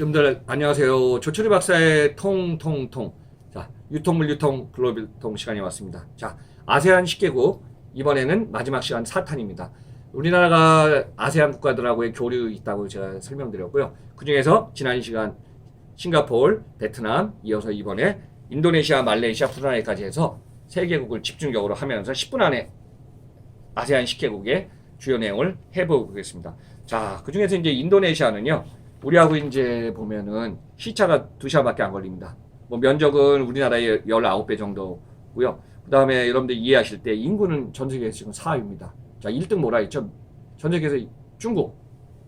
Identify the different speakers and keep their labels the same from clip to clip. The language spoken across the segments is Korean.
Speaker 1: 여러분들 안녕하세요. 조철희 박사의 통통통. 자, 유통물 유통 글로벌 통 시간이 왔습니다. 자, 아세안 10개국 이번에는 마지막 시간 4탄입니다. 우리나라가 아세안 국가들하고의 교류 있다고 제가 설명드렸고요. 그 중에서 지난 시간 싱가포르, 베트남, 이어서 이번에 인도네시아, 말레이시아, 브루나이까지 해서 세 개국을 집중적으로 하면서 10분 안에 아세안 10개국의 주요 내용을 해보겠습니다. 자, 그 중에서 이제 인도네시아는요, 우리하고 이제 보면은 시차가 두 시간밖에 안 걸립니다. 뭐 면적은 우리나라의 19배 정도고요. 그 다음에 여러분들 이해하실 때 인구는 전 세계에서 지금 4위입니다. 자, 1등 뭐라 했죠? 전 세계에서 중국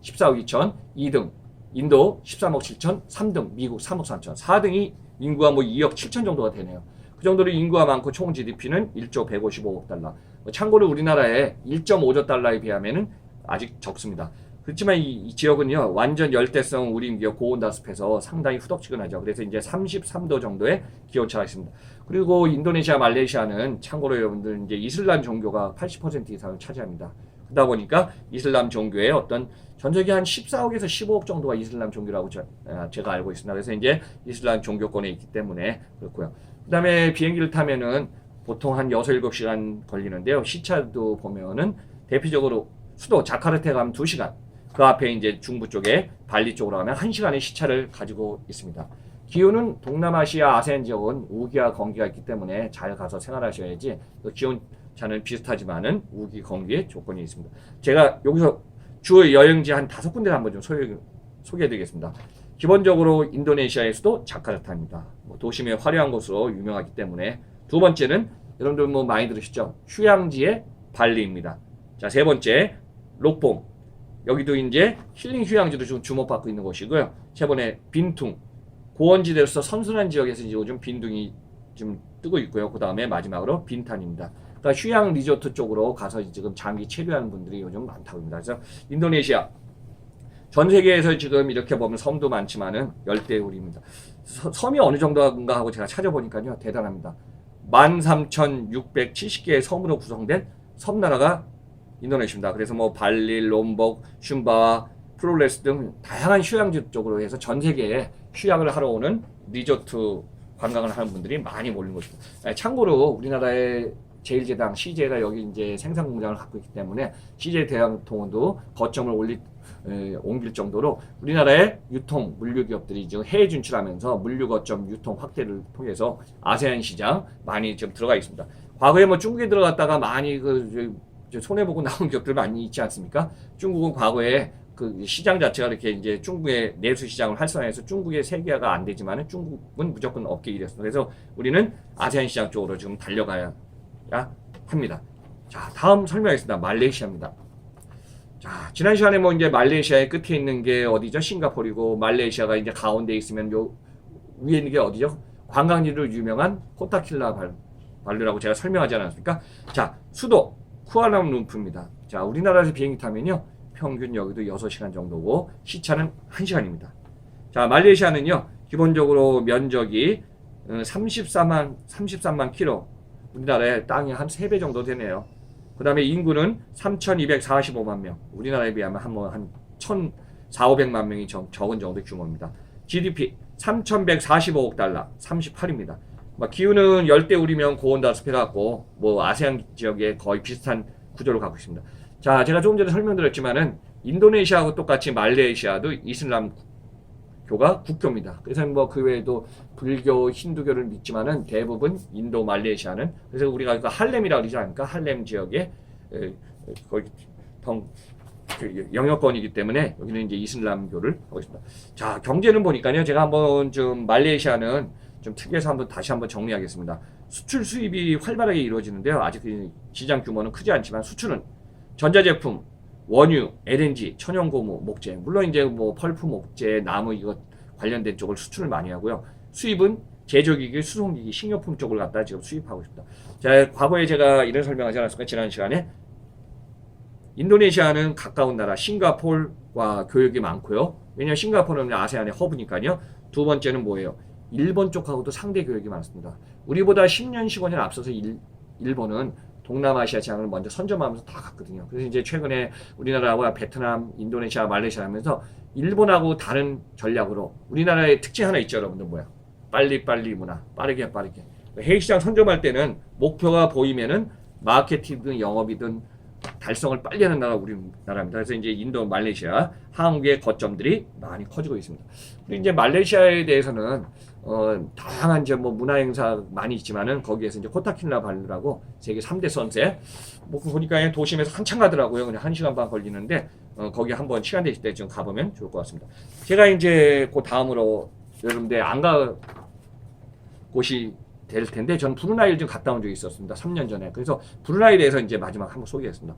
Speaker 1: 14억 2천, 2등 인도 13억 7천, 3등 미국 3억 3천, 4등이 인구가 뭐 2억 7천 정도가 되네요. 그 정도로 인구가 많고 총 GDP는 1조 155억 달러. 뭐 참고로 우리나라의 1.5조 달러에 비하면은 아직 적습니다. 그렇지만 이, 이 지역은요 완전 열대성 우림기업 고온다습해서 상당히 후덕지근하죠. 그래서 이제 33도 정도의 기온차가 있습니다. 그리고 인도네시아, 말레이시아는 참고로 여러분들 이제 이슬람 종교가 80% 이상을 차지합니다. 그러다 보니까 이슬람 종교의 어떤 전 세계 한 14억에서 15억 정도가 이슬람 종교라고 저, 아, 제가 알고 있습니다. 그래서 이제 이슬람 종교권에 있기 때문에 그렇고요. 그다음에 비행기를 타면은 보통 한 6, 7시간 걸리는데요. 시차도 보면은 대표적으로 수도 자카르타에 가면 2시간, 그 앞에 이제 중부 쪽에 발리 쪽으로 가면 1시간의 시차를 가지고 있습니다. 기온은 동남아시아 아세안 지역은 우기와 건기가 있기 때문에 잘 가서 생활하셔야지 그 기온 차는 비슷하지만은 우기 건기의 조건이 있습니다. 제가 여기서 주요 여행지 한 다섯 군데를 한번 좀 소개, 소개해드리겠습니다. 기본적으로 인도네시아의 수도 자카르타입니다. 뭐 도심의 화려한 곳으로 유명하기 때문에 두 번째는 여러분들 뭐 많이 들으시죠? 휴양지의 발리입니다. 자, 세 번째 록봉. 여기도 이제 힐링 휴양지로 좀 주목받고 있는 곳이고요. 세 번째 빈퉁. 고원지대로서 선선한 지역에서 이제 요즘 빈둥이 좀 뜨고 있고요. 그 다음에 마지막으로 빈탄입니다. 그러니까 휴양 리조트 쪽으로 가서 지금 장기 체류하는 분들이 요즘 많다고 합니다. 그래서 인도네시아 전 세계에서 지금 이렇게 보면 섬도 많지만은 열대우리입니다. 서- 섬이 어느 정도인가 하고 제가 찾아보니까요. 대단합니다. 13,670개의 섬으로 구성된 섬나라가 인도네시아입니다. 그래서 뭐 발리, 롬복, 슌바와 플로레스 등 다양한 휴양지 쪽으로 해서 전 세계에 휴양을 하러 오는 리조트 관광을 하는 분들이 많이 몰린 곳입니다. 예, 참고로 우리나라의 제일제당 CJ가 여기 이제 생산 공장을 갖고 있기 때문에 CJ 대한통운도 거점을 올리 에, 옮길 정도로 우리나라의 유통 물류 기업들이 지금 해외 진출하면서 물류 거점 유통 확대를 통해서 아세안 시장 많이 지금 들어가 있습니다. 과거에 뭐 중국에 들어갔다가 많이 그 손해 보고 나온 기업들 많이 있지 않습니까? 중국은 과거에 그 시장 자체가 이렇게 이제 중국의 내수 시장을 활성화해서 중국의 세계화가 안 되지만은 중국은 무조건 업계 일이었습니다. 그래서 우리는 아세안 시장 쪽으로 지금 달려가야 합니다. 자, 다음 설명하겠습니다. 말레이시아입니다. 자, 지난 시간에 뭐 이제 말레이시아의 끝에 있는 게 어디죠? 싱가포르이고 말레이시아가 이제 가운데 있으면 요 위에 있는 게 어디죠? 관광지로 유명한 코타킬라 발, 발루라고 제가 설명하지 않았습니까? 자, 수도 쿠알라룸푸르입니다. 자, 우리나라에서 비행기 타면요. 평균 여기도 6시간 정도고 시차는 1시간입니다. 자, 말레이시아는요. 기본적으로 면적이 어, 34만 33만 킬로. 우리나라의 땅이 한 3배 정도 되네요. 그 다음에 인구는 3,245만 명. 우리나라에 비하면 한뭐한 1,400만 명이 적, 적은 정도 규모입니다. GDP 3,145억 달러, 38입니다. 뭐 기후는 열대 우리면 고온다 습해 갖고 뭐 아세안 지역에 거의 비슷한 구조를 갖고 있습니다. 자, 제가 조금 전에 설명드렸지만은 인도네시아하고 똑같이 말레이시아도 이슬람 교가 국교입니다. 그래서 뭐 그 외에도 불교, 힌두교를 믿지만은 대부분 인도, 말레이시아는 그래서 우리가 그 할렘이라고 그러지 않습니까? 할렘 지역에 에, 거의 덩, 그 영역권이기 때문에 여기는 이제 이슬람교를 하고 있습니다. 자, 경제는 보니까요. 제가 한번 좀 말레이시아는 좀 특이해서 한번 다시 한번 정리하겠습니다. 수출 수입이 활발하게 이루어지는데요. 아직 그 시장 규모는 크지 않지만 수출은 전자제품, 원유, LNG, 천연고무, 목재, 물론 이제 뭐 펄프, 목재, 나무 이거 관련된 쪽을 수출을 많이 하고요. 수입은 제조기기, 수송기기, 식료품 쪽을 갖다 지금 수입하고 있습니다. 자, 과거에 제가 이런 설명하지 않았습니까? 지난 시간에 인도네시아는 가까운 나라 싱가폴과 교역이 많고요. 왜냐하면 싱가포르는 아세안의 허브니까요. 두 번째는 뭐예요? 일본 쪽하고도 상대 교역이 많습니다. 우리보다 10년, 15년 앞서서 일, 일본은 동남아시아 지향을 먼저 선점하면서 다 갔거든요. 그래서 이제 최근에 우리나라와 베트남, 인도네시아, 말레이시아 하면서 일본하고 다른 전략으로 우리나라의 특징 하나 있죠, 여러분들 뭐야? 빨리빨리 문화, 빠르게 빠르게. 해외 시장 선점할 때는 목표가 보이면은 마케팅이든 영업이든 달성을 빨리 하는 나라가 우리나라입니다. 그래서 이제 인도, 말레이시아, 한국의 거점들이 많이 커지고 있습니다. 그리고 이제 말레이시아에 대해서는 어, 다양한 이제 뭐 문화 행사 많이 있지만은 거기에서 이제 코타키나발루라고 세계 3대 선셋 뭐 보니까 도심에서 한참 가더라고요. 그냥 1시간 반 걸리는데 어, 거기 한번 시간 되실 때 좀 가보면 좋을 것 같습니다. 제가 이제 그 다음으로 여러분들 안가 곳이 될 텐데 저는 브루나이를 좀 갔다 온 적이 있었습니다. 3년 전에. 그래서 브루나이에 대해서 이제 마지막 한번 소개했습니다.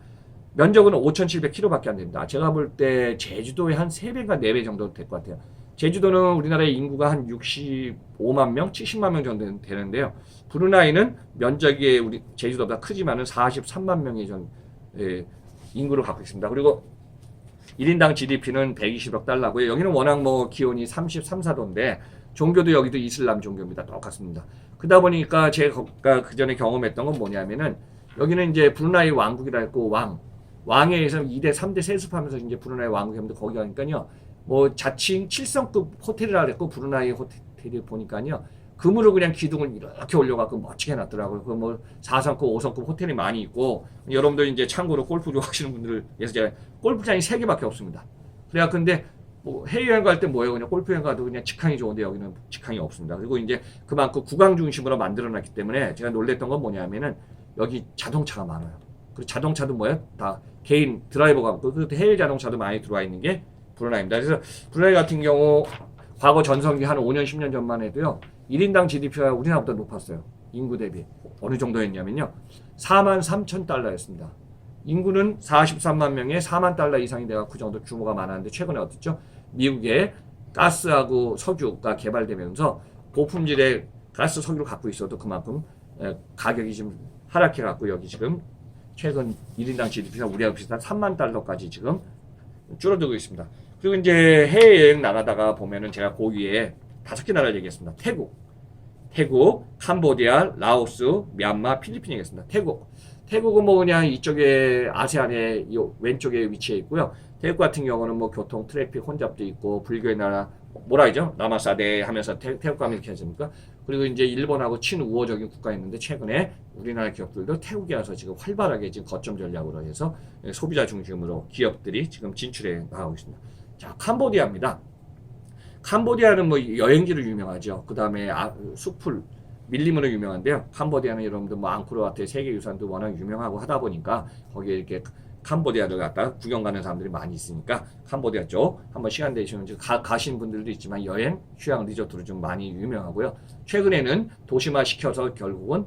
Speaker 1: 면적은 5,700km밖에 안 됩니다. 제가 볼 때 제주도의 한 3배가 4배 정도 될 것 같아요. 제주도는 우리나라의 인구가 한 65만 명, 70만 명 정도 되는데요. 브루나이는 면적이 우리 제주도보다 크지만은 43만 명의 전 예, 인구를 갖고 있습니다. 그리고 1인당 GDP는 120억 달러고요. 여기는 워낙 뭐 기온이 33, 4도인데 종교도 여기도 이슬람 종교입니다. 똑같습니다. 그러다 보니까 제가 그 전에 경험했던 건 뭐냐면은 여기는 이제 브루나이 왕국이라 했고 왕 왕에 의해서 2대 3대 세습하면서 이제 브루나이 왕국이었는데 거기 가니까요. 뭐 자칭 7성급 호텔이라 그랬고 브루나이 호텔이 보니까요. 금으로 그냥 기둥을 이렇게 올려갖고 멋지게 해놨더라고요. 그 뭐 4성급, 5성급 호텔이 많이 있고 여러분들 이제 참고로 골프 좋아하시는 분들을 위해서 제가 골프장이 3개밖에 없습니다. 그래야 근데 뭐 해외여행 갈 때 뭐예요? 그냥 골프여행 가도 그냥 직항이 좋은데 여기는 직항이 없습니다. 그리고 이제 그만큼 구강 중심으로 만들어놨기 때문에 제가 놀랬던 건 뭐냐면은 여기 자동차가 많아요. 그리고 자동차도 뭐예요? 다 개인 드라이버가 그리고 해외 자동차도 많이 들어와 있는 게 브루나이입니다. 그래서 브루나이 같은 경우 과거 전성기 한 5년 10년 전만 해도요. 1인당 GDP가 우리나라보다 높았어요. 인구 대비. 어느 정도였냐면요. 4만 3천 달러였습니다. 인구는 43만 명에 4만 달러 이상이 돼가 그 정도 규모가 많았는데 최근에 어땠죠? 미국에 가스하고 석유가 개발되면서 고품질의 가스 석유를 갖고 있어도 그만큼 에, 가격이 좀 하락해 갖고 여기 지금 최근 1인당 GDP가 우리하고 비슷한 3만 달러까지 지금 줄어들고 있습니다. 그리고 이제 해외여행 나가다가 보면은 제가 그 위에 다섯 개 나라를 얘기했습니다. 태국, 태국, 캄보디아, 라오스, 미얀마, 필리핀 얘기했습니다. 태국. 태국은 뭐 그냥 이쪽에 아세안의 이 왼쪽에 위치해 있고요. 태국 같은 경우는 뭐 교통, 트래픽 혼잡도 있고 불교의 나라 뭐라 하죠? 나마사대 하면서 태, 태국 가면 이렇게 하십니까? 그리고 이제 일본하고 친우호적인 국가였는데 최근에 우리나라 기업들도 태국에 와서 지금 활발하게 지금 거점 전략으로 해서 소비자 중심으로 기업들이 지금 진출해 나가고 있습니다. 자, 캄보디아입니다. 캄보디아는 뭐 여행지로 유명하죠. 그 다음에 아, 숲풀, 밀림으로 유명한데요. 캄보디아는 여러분들 뭐 앙코르와트의 세계 유산도 워낙 유명하고 하다 보니까 거기에 이렇게 캄보디아를 갖다 구경 가는 사람들이 많이 있으니까 캄보디아 쪽 한번 시간 되시면 가, 가신 분들도 있지만 여행 휴양 리조트로 좀 많이 유명하고요. 최근에는 도시화 시켜서 결국은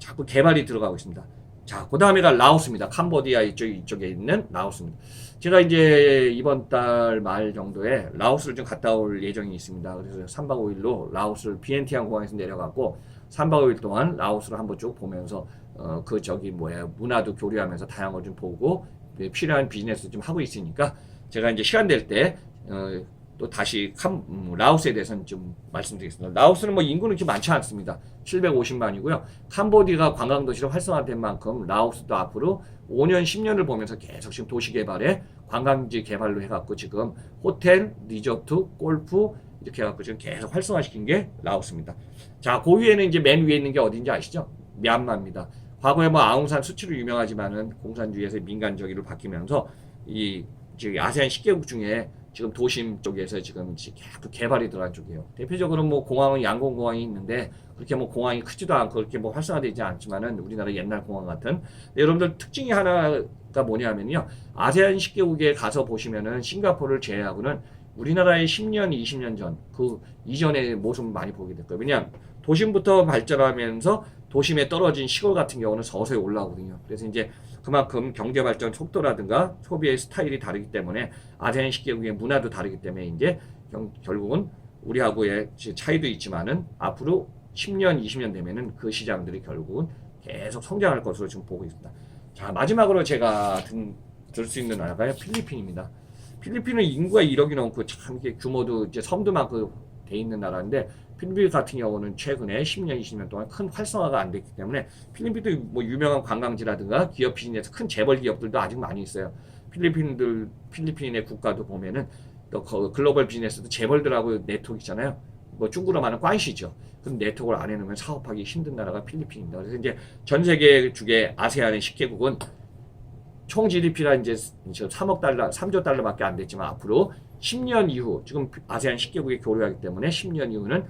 Speaker 1: 자꾸 개발이 들어가고 있습니다. 자, 그 다음에가 라오스입니다. 캄보디아 이쪽, 이쪽에 있는 라오스입니다. 제가 이제 이번 달 말 정도에 라오스를 좀 갔다 올 예정이 있습니다. 그래서 3박 5일로 라오스를 비엔티안 공항에서 내려갔고 3박 5일 동안 라오스를 한번 쭉 보면서 어, 그 저기 뭐야 문화도 교류하면서 다양한 걸 좀 보고 네, 필요한 비즈니스 좀 하고 있으니까 제가 이제 시간 될때 어, 또 다시 캄, 음, 라오스에 대해서는 좀 말씀드리겠습니다. 라오스는 뭐 인구는 그렇게 많지 않습니다. 750만이고요. 캄보디아가 관광도시로 활성화된 만큼 라오스도 앞으로 5년, 10년을 보면서 계속 지금 도시 개발에 관광지 개발로 해갖고 지금 호텔, 리조트, 골프 이렇게 해갖고 지금 계속 활성화시킨 게 라오스입니다. 자, 그 위에는 이제 맨 위에 있는 게 어딘지 아시죠? 미얀마입니다. 과거에 뭐 아웅산 수치로 유명하지만은 공산주의에서 민간적으로 바뀌면서 이 지금 아세안 10개국 중에 지금 도심 쪽에서 지금 계속 개발이 들어간 쪽이에요. 대표적으로 뭐 공항은 양곤공항이 있는데 그렇게 뭐 공항이 크지도 않고 그렇게 뭐 활성화되지 않지만은 우리나라 옛날 공항 같은 여러분들 특징이 하나가 뭐냐면요. 아세안 10개국에 가서 보시면은 싱가포르를 제외하고는 우리나라의 10년, 20년 전 그 이전의 모습을 많이 보게 될 거예요. 왜냐하면 도심부터 발전하면서 도심에 떨어진 시골 같은 경우는 서서히 올라오거든요. 그래서 이제 그만큼 경제 발전 속도라든가 소비의 스타일이 다르기 때문에 아세안 10개국의 문화도 다르기 때문에 이제 경- 결국은 우리하고의 차이도 있지만은 앞으로 10년, 20년 되면은 그 시장들이 결국은 계속 성장할 것으로 지금 보고 있습니다. 자, 마지막으로 제가 들 수 있는 나라가 필리핀입니다. 필리핀은 인구가 1억이 넘고 참 이게 규모도 이제 섬도 많고 돼 있는 나라인데 필리핀 같은 경우는 최근에 10년, 20년 동안 큰 활성화가 안 됐기 때문에 필리핀도 뭐 유명한 관광지라든가 기업 비즈니스 큰 재벌 기업들도 아직 많이 있어요. 필리핀들 필리핀의 국가도 보면은 글로벌 비즈니스도 재벌들하고 네트워크 있잖아요. 뭐 중국으로 말하는 관시죠. 그럼 네트워크를 안 해놓으면 사업하기 힘든 나라가 필리핀입니다. 그래서 이제 전 세계 주계 아세안의 10개국은 총 GDP가 이제 3억 달러, 3조 달러밖에 안 됐지만 앞으로 10년 이후 지금 아세안 10개국이 교류하기 때문에 10년 이후는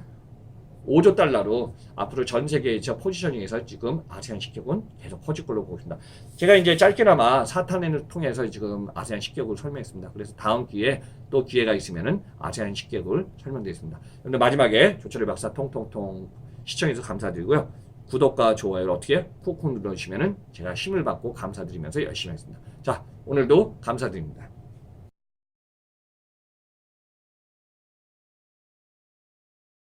Speaker 1: 5조 달러로 앞으로 전 세계의 저 포지셔닝에서 지금 아세안 10개국은 계속 커질 걸로 보고 있습니다. 제가 이제 짧게나마 사탄을 통해서 지금 아세안 10개국을 설명했습니다. 그래서 다음 기회에 또 기회가 있으면은 아세안 10개국을 설명드리겠습니다. 그런데 마지막에 조철의 박사 통통통 시청해주셔서 감사드리고요. 구독과 좋아요를 어떻게 꾹꾹 눌러주시면은 제가 힘을 받고 감사드리면서 열심히 하겠습니다. 자, 오늘도 감사드립니다.